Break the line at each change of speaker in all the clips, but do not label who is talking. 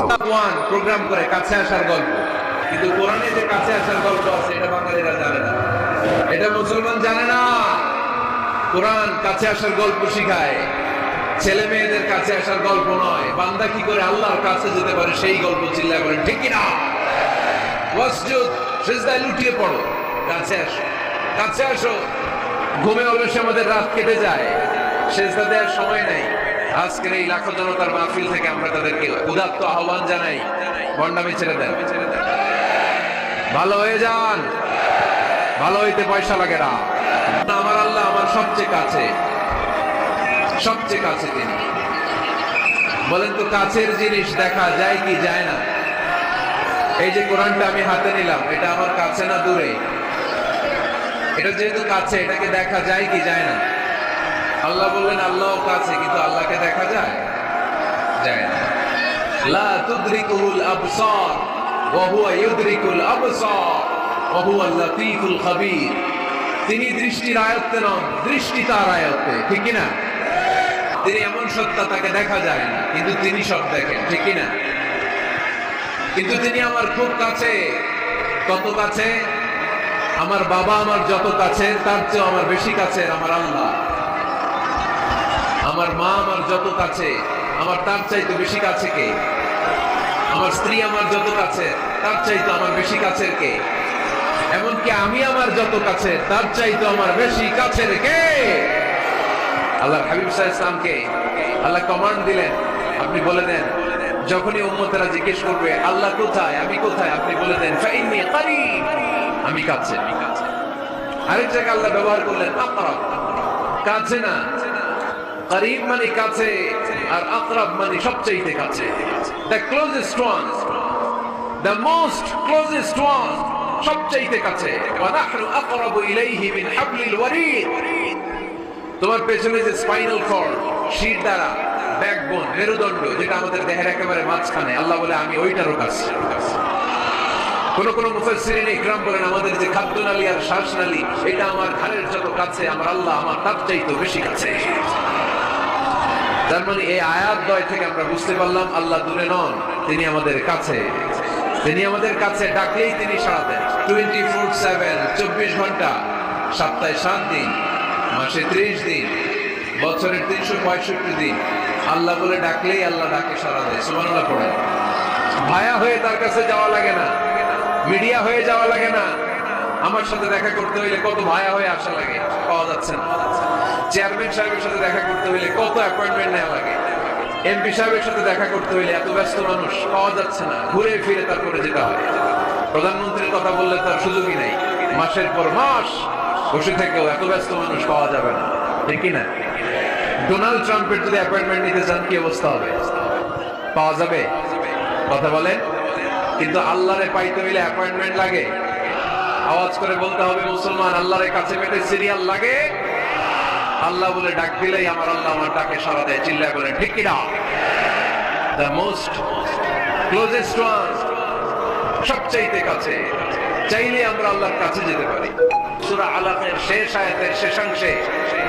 One programme করে, কাছে আসার গল্প। কিন্তু কোরআনে যে কাছে আসার গল্প আছে, এটা বাঙালিরা জানে না। এটা মুসলমান জানে না। কোরআন কাছে আসার গল্প শিখায়। ছেলে মেয়েদের কাছে আসার গল্প নয়। বান্দা কি করে আল্লাহর কাছে যেতে পারে, সেই গল্প চিল্লা করেন ঠিক না ওয়াসজুদ, সিজদায় লুটিয়ে পড়ো। কাছে আসো। কাছে আসো। ঘুমে অলসে আমাদের রাত কেটে যায়। সেজদা দেওয়ার সময় নাই। আজকের এই লাখো জনতার মাহফিল থেকে আমরা তাদেরকে উদাত্ত আহ্বান জানাই। ভণ্ডামি ছেড়ে দেন। ভালো হয়ে যান। ভালো হইতে পয়সা লাগে না। আমার আল্লাহ আমার সবচেয়ে কাছে। সবচেয়ে কাছে তিনি। বলেন তো, কাছের জিনিস দেখা যায় কি যায় না? এই যে কোরআনটা আমি হাতে নিলাম, এটা আমার কাছে না দূরে? এটা যেহেতু কাছে, এটাকে দেখা যায় কি যায় না? আল্লাহ বললেন আল্লাহ কাছে কিন্তু আল্লাহকে দেখা যায়? তিনি দৃষ্টির আয়ত্তে নন, দৃষ্টি তার আয়ত্তে, ঠিক না তিনি এমন সত্তা তাকে দেখা যায় না, কিন্তু তিনি সব দেখেন, ঠিক না কিন্তু তিনি আমার খুব কাছে, কত কাছে? আমার বাবা আমার যত কাছে, তার চেয়ে আমার বেশি কাছে, আমার আল্লাহ। আমার মা আমার যত কাছে, আমার তার চাইতে বেশি কাছে কে? আমার স্ত্রী আমার যত কাছে, তার চাইতে আমার বেশি কাছের কে? এমনকি আমি আমার যত কাছে, তার চাইতে আমার বেশি কাছের কে? আল্লাহ হাবিব সাহা ইসলামকে আল্লাহ কমান্ড দিলেন, আপনি বলে দেন, যখনই উম্মতেরা জিজ্ঞেস করবে, আল্লাহ কোথায়? আমি কোথায়? আপনি বলে দেন আমি কাছে। আরেক জায়গায় আল্লাহ ব্যবহার করলেন কাছে না করিব মানে কাছে আর আকরাব মানে সবচেয়ে কাছে। The closest one the most closest one সবচেয়ে কাছে। ওয়া নাহনু আকরাবু ইলাইহি মিন হাবলিল ওয়ারিদ তোমার পেছনে যে স্পাইনাল কর্ড, শির দ্বারা ব্যাকবোন, মেরুদণ্ড, যেটা আমাদের দেহের একেবারে মাঝখানে, আল্লাহ বলে, আমি ওইটারও কাছে কোন কোন মুফাসসিরিন ইকরাম বলেন, আমাদের যে খাদ্যনালী আর শ্বাসনালী এটা আমার ঘাড়ের যত কাছে, আমার আল্লাহ আমার তার চাইতে বেশি কাছে। তার মানে এই আয়াত দয় থেকে আমরা বুঝতে পারলাম, আল্লাহ দূরে নন, তিনি আমাদের কাছে। তিনি আমাদের কাছে ডাকলেই তিনি সাড়া দেন। টোয়েন্টি ফোর সেভেন চব্বিশ ঘণ্টা, সপ্তাহে সাত দিন, মাসে ত্রিশ দিন বছরের তিনশো পঁয়ষট্টি দিন। আল্লাহ বলে ডাকলেই আল্লাহ ডাকে সাড়া দেয়। সুমানুল্লাহ পড়ে ভায়া হয়ে তার কাছে যাওয়া লাগে না। মিডিয়া হয়ে যাওয়া লাগে না। আমার সাথে দেখা করতে হইলে কত ভায়া হয়ে আসা লাগে, পাওয়া যাচ্ছে না। চেয়ারম্যান সাহেবের সাথে দেখা করতে হইলে কত অ্যাপয়েন্টমেন্ট নেওয়া লাগে। এমপি সাহেবের সাথে দেখা করতে হইলে এত ব্যস্ত মানুষ, পাওয়া যাচ্ছে না। ঘুরে ফিরে তারপরে যেতে হয়। প্রধানমন্ত্রীর কথা বললে তার সুযোগই নাই। মাসের পর মাস বসে থেকেও এত ব্যস্ত মানুষ পাওয়া যাবে না। ঠিক না? ডোনাল্ড ট্রাম্পের যদি অ্যাপয়েন্টমেন্ট নিতে চান, কি অবস্থা হবে? পাওয়া যাবে? কথা বলেন। কিন্তু আল্লাহরে পাইতে হইলে অ্যাপয়েন্টমেন্ট লাগে। আওয়াজ করে বলতে হবে, মুসলমান, আল্লাহরে কাছে পেতে সিরিয়াল লাগে। আল্লাহ বলে, ডাক দিলেই আমার আল্লাহ আমার ডাকে সারা দেয়। চিল্লায় বলে, ঠিক কিনা? দ্য মোস্ট ক্লোজেস্ট ওয়ান সবচাইতে কাছে। চাইলে আমরা আল্লাহর কাছে যেতে পারি। সূরা শেষ আয়াতের শেষাংশে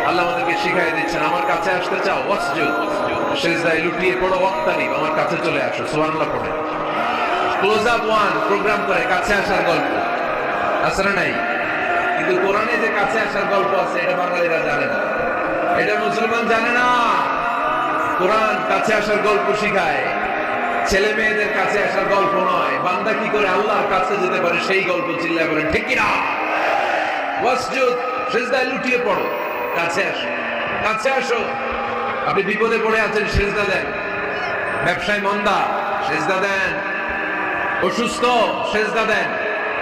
আল্লাহ আমাদেরকে শিখাই দিচ্ছেন, আমার কাছে আসতে চাও, ওয়াসজুদ। সেজদায় লুটিয়ে পড়ো, ওয়াক্তানি, আমার কাছে চলে আসো। সুবহানাল্লাহ পড়ে। ক্লোজ আপ ওয়ান প্রোগ্রাম করে, কাছে আসার গল্প। না নাই। কিন্তু কোরআনে যে কাছে আসার গল্প আছে, এটা বাঙালিরা জানে না। এটা মুসলমান জানে না। কোরআন কাছে আসার গল্প শিখায়। ছেলে মেয়েদের কাছে আসার গল্প নয়। বান্দা কি করে আল্লাহর কাছে যেতে পারে, সেই গল্প চিল্লা করেন ঠিক কিনা? ওয়াসজুদ, সেজদায় লুটিয়ে পড়ো। কাছে আসো। কাছে আসো। আপনি বিপদে পড়ে আছেন, সেজদা দেন। ব্যবসায় মন্দা, সেজদা দেন। অসুস্থ, সেজদা দেন।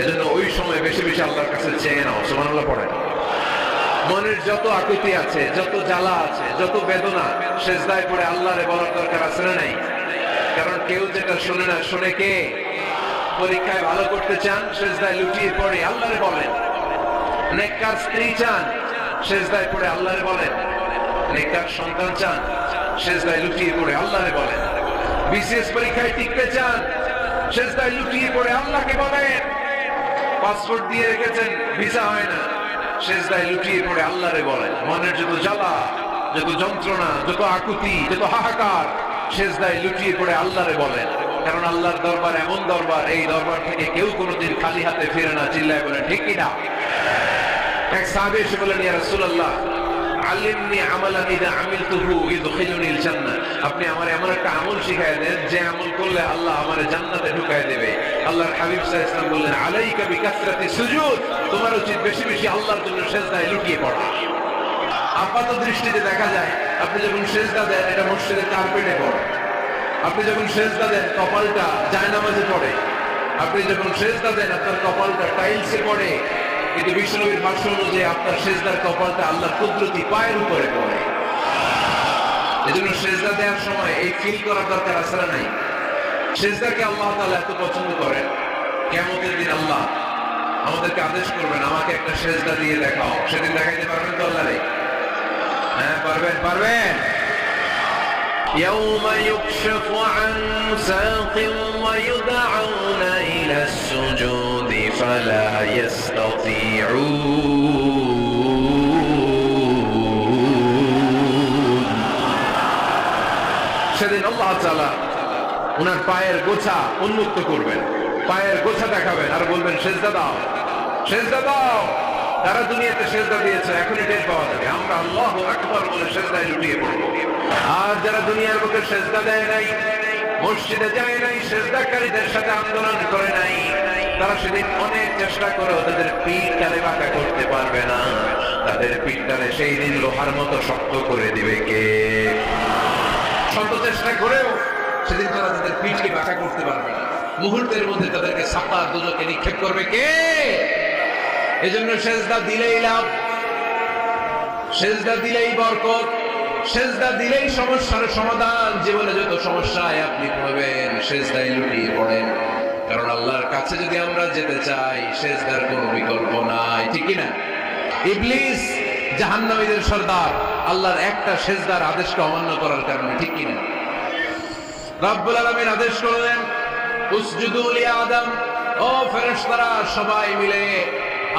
এজন্য ওই সময় বেশি বেশি আল্লাহর কাছে চেয়ে নাও, সুবহানাল্লাহ পড়ে। মনের যত আকুতি আছে, যত জ্বালা আছে, যত বেদনা, সেজদায় পড়ে আল্লাহরে বলার দরকার আছে না নাই? কারণ কেউ যেটা শোনে না, শোনে কে? পরীক্ষায় ভালো করতে চান, সেজদায় লুটিয়ে পড়ে, আল্লাহরে বলেন। নেককার স্ত্রী চান, সেজদায় পড়ে আল্লাহরে বলেন। নেককার সন্তান চান, সেজদায় লুটিয়ে পড়ে আল্লাহরে বলেন। বিসিএস পরীক্ষায় টিকতে চান, সেজদায় লুটিয়ে পড়ে আল্লাহকে বলেন। পাসপোর্ট দিয়ে রেখেছেন, ভিসা হয় না। সেজদায় লুটিয়ে পড়ে আল্লাহরে বলেন মনের যত জ্বালা, যত যন্ত্রণা, যত আকুতি, যত হাহাকার শেষদায় লুটিয়ে পড়ে আল্লাহরে বলেন কারণ আল্লাহর দরবার এমন দরবার, এই দরবার থেকে কেউ কোনোদিন খালি হাতে ফিরে না, চিল্লায় বলে, ঠিক কিনা এক সাহেব এসে বলেন ইয়া রাসূলুল্লাহ আল্লিমনি আমালান ইদা আমিলতুহু ইদখিলুনিল জান্নাহ আপনি আমার এমন একটা আমল শিখায় দেন, যে আমল করলে আল্লাহ আমার জান্নাতে ঢুকায় দেবে। আল্লাহর হাবিব সাল্লাল্লাহু আলাইহি বললেন, আলাইকা বিকাসরাতি সুজুদ। তোমার উচিত বেশি বেশি আল্লাহর জন্য সেজদায় লুটিয়ে পড়া। আপাত দৃষ্টিতে দেখা যায়, আপনি যখন সেজদা দেন, এটা মসজিদের কার্পেটে পড়ে। আপনি যখন সেজদা দেন, কপালটা জায়নামাজে পড়ে। আপনি যখন সেজদা দেন, আপনার কপালটা টাইলসে পড়ে। কিন্তু বিষ্ণুবীর ভাষ্য অনুযায়ী আপনার সেজদার কপালটা আল্লাহর কুদরতি পায়ের উপরে পড়ে এজন্য সেজদা দেওয়ার সময় এই ফিল করার দরকার আছে না নাই সেজদাকে আল্লাহ তাআলা এত পছন্দ করেন কেমতের দিন আল্লাহ আমাদেরকে আদেশ করবেন আমাকে একটা সেজদা দিয়ে দেখাও সেদিন দেখাইতে পারবেন তো আল্লাহ রে? হ্যাঁ পারবেন পারবেন
يوم يكشف عن ساق ويدعون إلى السجود فلا يستطيعون
সেদিন আল্লাহ তাআলা ওনার পায়ের গোছা উন্মুক্ত করবেন পায়ের গোছা দেখাবেন আর বলবেন সেজদা দাও সেজদা দাও তারা দুনিয়াতে সেজদা দিয়েছে এখনই টের পাওয়া যাবে আমরা আল্লাহ আকবার বলে সেজদায় লুটিয়ে পড়বো আর যারা দুনিয়ার বুকে সেজদা দেয় নাই মসজিদে যায় নাই সেজদাকারীদের সাথে আন্দোলন করে নাই তারা সেদিন অনেক চেষ্টা করেও তাদের পিঠ টানে বাঁকা করতে পারবে না। তাদের পিঠ টানে সেই দিন লোহার মতো শক্ত করে দিবে কে? শত চেষ্টা করেও সেদিন তারা তাদের পিঠকে বাঁকা করতে পারবে না। মুহূর্তের মধ্যে তাদেরকে সাপা দুজকে নিক্ষেপ করবে কে? এজন্য সেজদা দিলেই লাভ, সেজদা দিলেই বরকত, সেজদা দিলেই সমস্যার সমাধান। জীবনে যত সমস্যায় আপনি পড়বেন, সেজদায় লুটিয়ে পড়েন। কারণ আল্লাহর কাছে যদি আমরা যেতে চাই, সেজদার কোনো বিকল্প নাই, ঠিক না? ইবলিস, জাহান্নামীদের সর্দার, আল্লাহর একটা সেজদার আদেশকে অমান্য করার কারণে, ঠিক কিনা রব্বুল আলামিন আদেশ করলেন, উসজুদু লি আদম। ও ফেরেশতারা, সবাই মিলে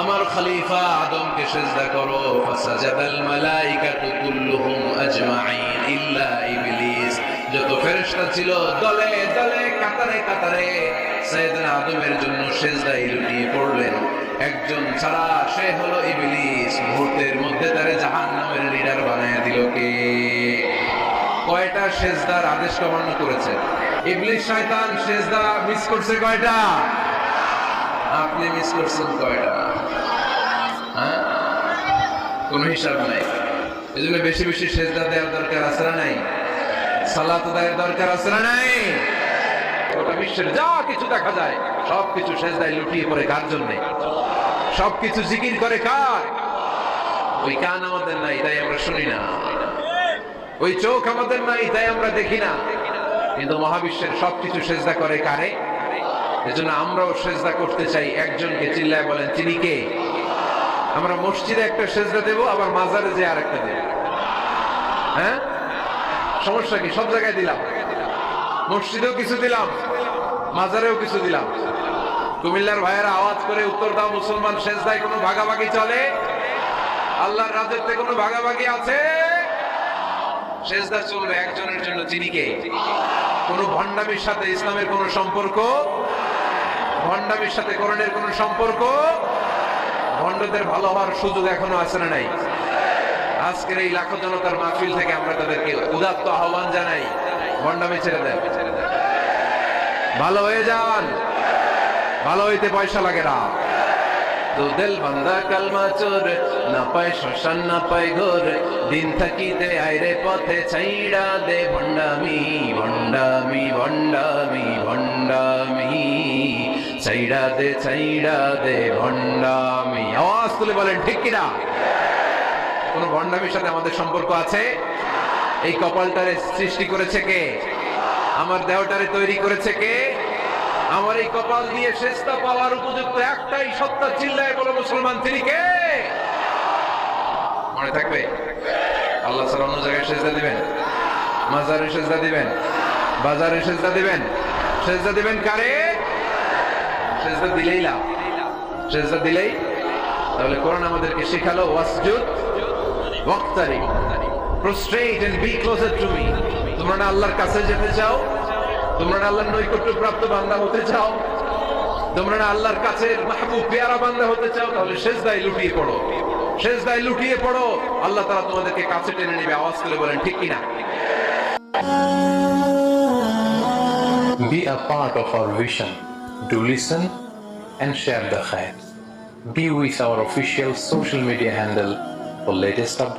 আমার খলিফা আদমকে সেজদা করো। ফাসাজাদাল মালাইকাতু কুল্লুহুম আজমাইন ইল্লা ইবলিস। যত ফেরেশতা ছিল, দলে দলে, কাতারে কাতারে। সাইয়েদনা আদমের জন্য সেজদায় লুটিয়ে পড়লেন। একজন ছাড়া সে হলো ইবলিস। মুহূর্তের মধ্যে তারে জাহান্নামের লিডার বানায় দিল কে? কয়টা সেজদার আদেশ অমান্য করেছে? ইবলিস শয়তান সেজদা মিস করছে কয়টা? আপনি মিস করছেন কয়টা? হ্যাঁ? কোন হিসাব নাই। এই জন্য বেশি বেশি সেজদা দেওয়ার দরকার আছে না নাই? দরকার আছে নাই? বিশ্বের যা কিছু দেখা যায় সেজদায় লুটিয়ে জিকির করে ওই কান নাই আমরা শুনি না। ওই চোখ নাই আমরা দেখি না। কিন্তু মহাবিশ্বের সবকিছু সেজদা করে কারে? এজন্য আমরাও সেজদা করতে চাই। একজনকে চিল্লায় বলেন, তিনি কে? আমরা মসজিদে একটা সেজদা দেব, আবার মাজারে যে আর একটা দেব। হ্যাঁ? সমস্যা কি? সব জায়গায় দিলাম। মসজিদেও কিছু দিলাম, মাজারেও কিছু দিলাম। কুমিল্লার ভাইয়েরা আওয়াজ করে উত্তর দাও, মুসলমান সেজদায় কোনো ভাগাভাগি চলে? আল্লাহর রাজত্বে কোনো ভাগাভাগি আছে? চলবে একজনের জন্য ভণ্ডামির সাথে ইসলামের কোন সম্পর্ক? ভণ্ডামির সাথে করণের কোন সম্পর্ক? ভণ্ডদের ভালো হওয়ার সুযোগ এখনও আছে না নাই? আজকের এই লাখো জনতার মাহফিল থেকে আমরা তাদেরকে উদাত্ত আহ্বান জানাই। ভণ্ডামি ছেড়ে দেন। ভালো হয়ে যান। ভালো হইতে পয়সা লাগে না। তো বান্দা কালমা চোর, না পায় শ্মশান, না পায় ঘোর। দিন থাকিতে আইরে পথে ছাইড়া দে ভণ্ডামি ভণ্ডামি ভণ্ডামি ভণ্ডামি। ছাইড়া দে ছাইড়া দে ভণ্ডামি। আওয়াজ তুলে বলেন, ঠিক কিনা? কোন ভণ্ডামির সাথে আমাদের সম্পর্ক আছে? এই কপালটারে সৃষ্টি করেছে কে? আমার দেহটারে তৈরি করেছে কে? আমার এই কপাল দিয়ে শেষটা পাওয়ার উপযুক্ত একটাই সত্তা চিল্লায় বলো মুসলমান, তিনি কে? মনে থাকবে? আল্লাহ ছাড়া অন্য জায়গায় সেজদা দিবেন? মাজারে সেজদা দিবেন? বাজারে সেজদা দিবেন? সেজদা দিবেন কারে? সেজদা দিলেই লাভ। সেজদা দিলেই? তাহলে কোরআন আমাদেরকে শেখালো, ওয়াসজুদ। ওয়াক্তারি to me তোমরা না আল্লাহর কাছে যেতে চাও? তোমরা বান্দা হতে চাও? তোমরা না আল্লাহর কাছে বান্দা হতে চাও? তাহলে শেষদায় লুটিয়ে পড়ো। শেষদায় লুটিয়ে পড়ো। আল্লাহ তোমাদেরকে কাছে টেনে নেবে। আওয়াজ করে বলেন, ঠিক কিনা?
Be a part of vision. Do listen and share the khair. Our official social media handle latest updates.